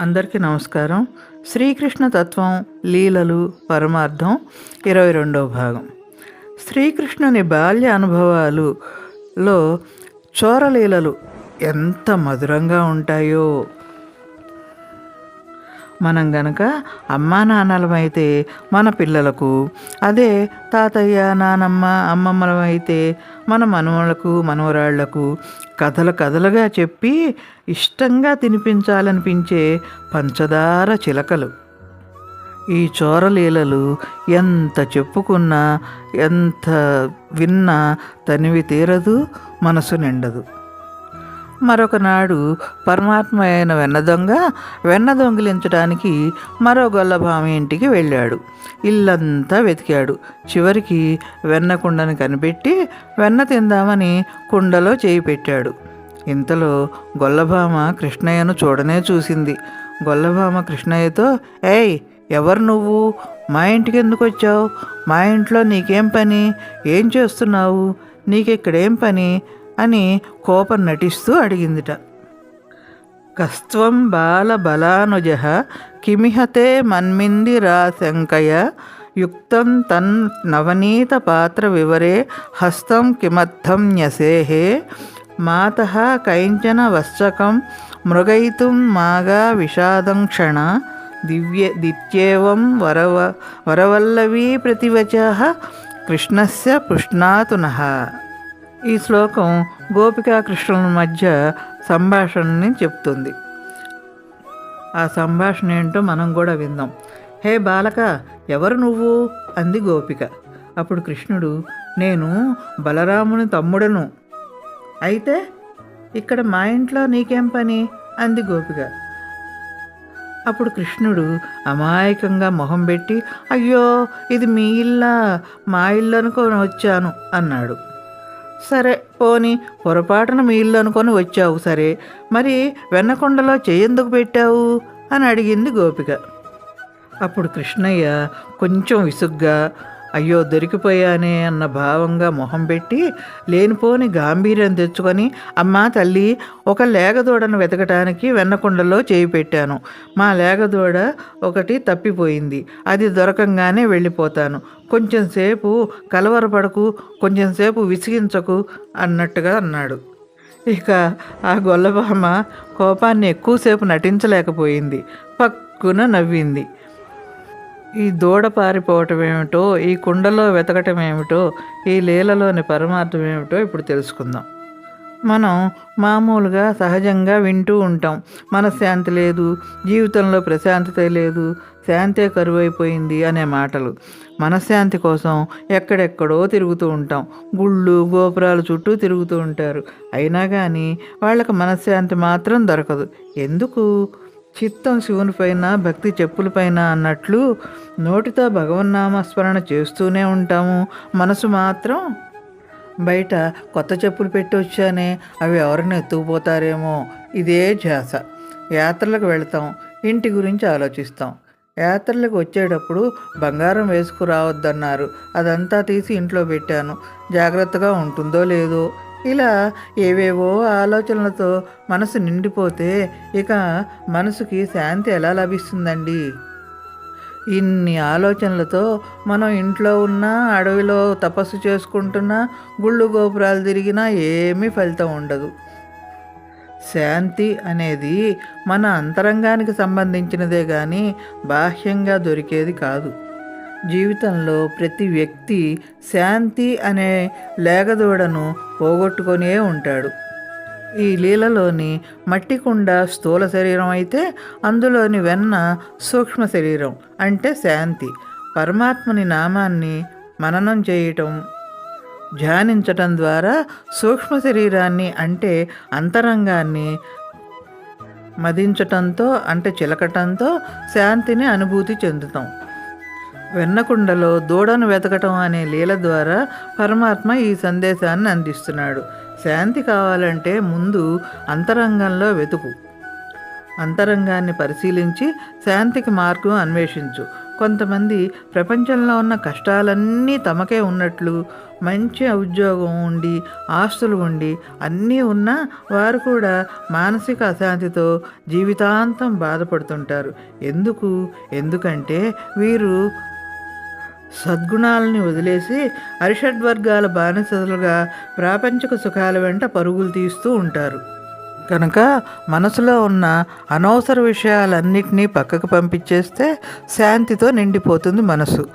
అందరికీ నమస్కారం. శ్రీకృష్ణ తత్వం లీలలు పరమార్థం ఇరవై రెండవ భాగం. శ్రీకృష్ణుని బాల్య అనుభవాలులో చోరలీలలు ఎంత మధురంగా ఉంటాయో. మనం గనక అమ్మా నాన్నలమైతే మన పిల్లలకు అదే తాతయ్య నానమ్మ అమ్మమ్మలమైతే మన మనవలకు మనవరాళ్ళకు కథలు కథలుగా చెప్పి ఇష్టంగా తినిపించాలనిపించే పంచదార చిలకలు. ఈ చోరలీలలు ఎంత చెప్పుకున్నా ఎంత విన్నా తనివి తీరదు మనసు నిండదు. మరొకనాడు పరమాత్మ అయిన వెన్న దొంగ వెన్న దొంగిలించడానికి మరో గొల్లభామి ఇంటికి వెళ్ళాడు. ఇల్లంతా వెతికాడు. చివరికి వెన్న కుండని కనిపెట్టి వెన్న తిందామని కుండలో చేయి పెట్టాడు. ఇంతలో గొల్లభామ కృష్ణయ్యను చూడనే చూసింది. గొల్లభామ కృష్ణయ్యతో ఏయ్ ఎవరు నువ్వు? మా ఇంటికి ఎందుకు వచ్చావు? మా ఇంట్లో నీకేం పని? ఏం చేస్తున్నావు? నీకిక్కడేం పని? అని కోపం నటిస్తూ అడిగిందిట. కస్త్వం బాల బలానుజ కిమిహతే మన్మిందిరాశంకయ యుక్తం తన్ నవనీత పాత్ర వివరే హస్తం కిమర్థం న్యసేహే మాత కైంచన వశ్చకం మృగయితుం మాగా విషాదం క్షణ దివ్య దిత్యేవం వరవ వరవల్లవీ ప్రతివచ కృష్ణస్య పుష్ణాతునః. ఈ శ్లోకం గోపికా కృష్ణుల మధ్య సంభాషణని చెప్తుంది. ఆ సంభాషణ ఏంటో మనం కూడా విందాం. హే బాలక ఎవరు నువ్వు? అంది గోపిక. అప్పుడు కృష్ణుడు నేను బలరాముని తమ్ముడను. అయితే ఇక్కడ మా ఇంట్లో నీకేం పని? అంది గోపిక. అప్పుడు కృష్ణుడు అమాయకంగా మొహం పెట్టి అయ్యో ఇది మీ ఇల్లా? మా ఇల్లు అనుకొని వచ్చాను అన్నాడు. సరే పోని పొరపాటున మీ ఇల్లు అనుకొని వచ్చావు సరే. మరి వెన్నకొండలో చెయ్యెందుకు పెట్టావు? అని అడిగింది గోపిక. అప్పుడు కృష్ణయ్య కొంచెం విసుగ్గా అయ్యో దొరికిపోయానే అన్న భావంగా మొహం పెట్టి లేనిపోని గాంభీర్యం తెచ్చుకొని అమ్మా తల్లి ఒక లేగదూడను వెతకటానికి వెన్నకొండలో చేయి పెట్టాను. మా లేగదూడ ఒకటి తప్పిపోయింది. అది దొరకంగానే వెళ్ళిపోతాను. కొంచెం సేపు కలవరపడకు కొంచెం సేపు విసిగించకు అన్నట్టుగా అన్నాడు. ఇక ఆ గొల్లబామ కోపాన్ని ఎక్కువసేపు నటించలేకపోయింది. పక్కున నవ్వింది. ఈ దూడ పారిపోవటం ఏమిటో ఈ కుండలో వెతకటం ఏమిటో ఈ లీలలోని పరమార్థం ఏమిటో ఇప్పుడు తెలుసుకుందాం. మనం మామూలుగా సహజంగా వింటూ ఉంటాం. మనశ్శాంతి లేదు జీవితంలో ప్రశాంతత లేదు శాంతే కరువైపోయింది అనే మాటలు. మనశ్శాంతి కోసం ఎక్కడెక్కడో తిరుగుతూ ఉంటాం. గుళ్ళు గోపురాల చుట్టూ తిరుగుతూ ఉంటారు. అయినా కానీ వాళ్ళకి మనశ్శాంతి మాత్రం దొరకదు. ఎందుకు? చిత్తం శివునిపైన భక్తి చెప్పులపైన అన్నట్లు నోటితో భగవన్నామస్మరణ చేస్తూనే ఉంటాము. మనసు మాత్రం బయట కొత్త చెప్పులు పెట్టి వచ్చానే అవి ఎవరిని ఎత్తుకుపోతారేమో. ఇదే ధ్యాస. యాత్రలకు వెళ్తాం ఇంటి గురించి ఆలోచిస్తాం. యాత్రలకు వచ్చేటప్పుడు బంగారం వేసుకురావద్దన్నారు. అదంతా తీసి ఇంట్లో పెట్టాను. జాగ్రత్తగా ఉంటుందో లేదో ఇలా ఏవేవో ఆలోచనలతో మనసు నిండిపోతే ఇక మనసుకి శాంతి ఎలా లభిస్తుందండి? ఇన్ని ఆలోచనలతో మనం ఇంట్లో ఉన్నా అడవిలో తపస్సు చేసుకుంటున్నా గుళ్ళు గోపురాలు తిరిగినా ఏమీ ఫలితం ఉండదు. శాంతి అనేది మన అంతరంగానికి సంబంధించినదే కానీ బాహ్యంగా దొరికేది కాదు. జీవితంలో ప్రతి వ్యక్తి శాంతి అనే లేగదూడను పోగొట్టుకొనే ఉంటాడు. ఈ లీలలోని మట్టి కుండ స్థూల శరీరం అయితే అందులోని వెన్న సూక్ష్మ శరీరం అంటే శాంతి. పరమాత్మని నామాన్ని మననం చేయటం ధ్యానించటం ద్వారా సూక్ష్మ శరీరాన్ని అంటే అంతరంగాన్ని మదించటంతో అంటే చిలకటంతో శాంతిని అనుభూతి చెందుతాం. వెన్నకుండలో దూడను వెతకటం అనే లీల ద్వారా పరమాత్మ ఈ సందేశాన్ని అందిస్తున్నాడు. శాంతి కావాలంటే ముందు అంతరంగంలో వెతుకు. అంతరంగాన్ని పరిశీలించి శాంతికి మార్గం అన్వేషించు. కొంతమంది ప్రపంచంలో ఉన్న కష్టాలన్నీ తమకే ఉన్నట్లు మంచి ఉద్యోగం ఉండి ఆస్తులు ఉండి అన్నీ ఉన్నా వారు కూడా మానసిక అశాంతితో జీవితాంతం బాధపడుతుంటారు. ఎందుకు? ఎందుకంటే వీరు సద్గుణాలని వదిలేసి అరిషడ్వర్గాల బానిసలుగా ప్రాపంచిక సుఖాల వెంట పరుగులు తీస్తూ ఉంటారు. కనుక మనసులో ఉన్న అనవసర విషయాలన్నిటినీ పక్కకు పంపించేస్తే శాంతితో నిండిపోతుంది మనసు.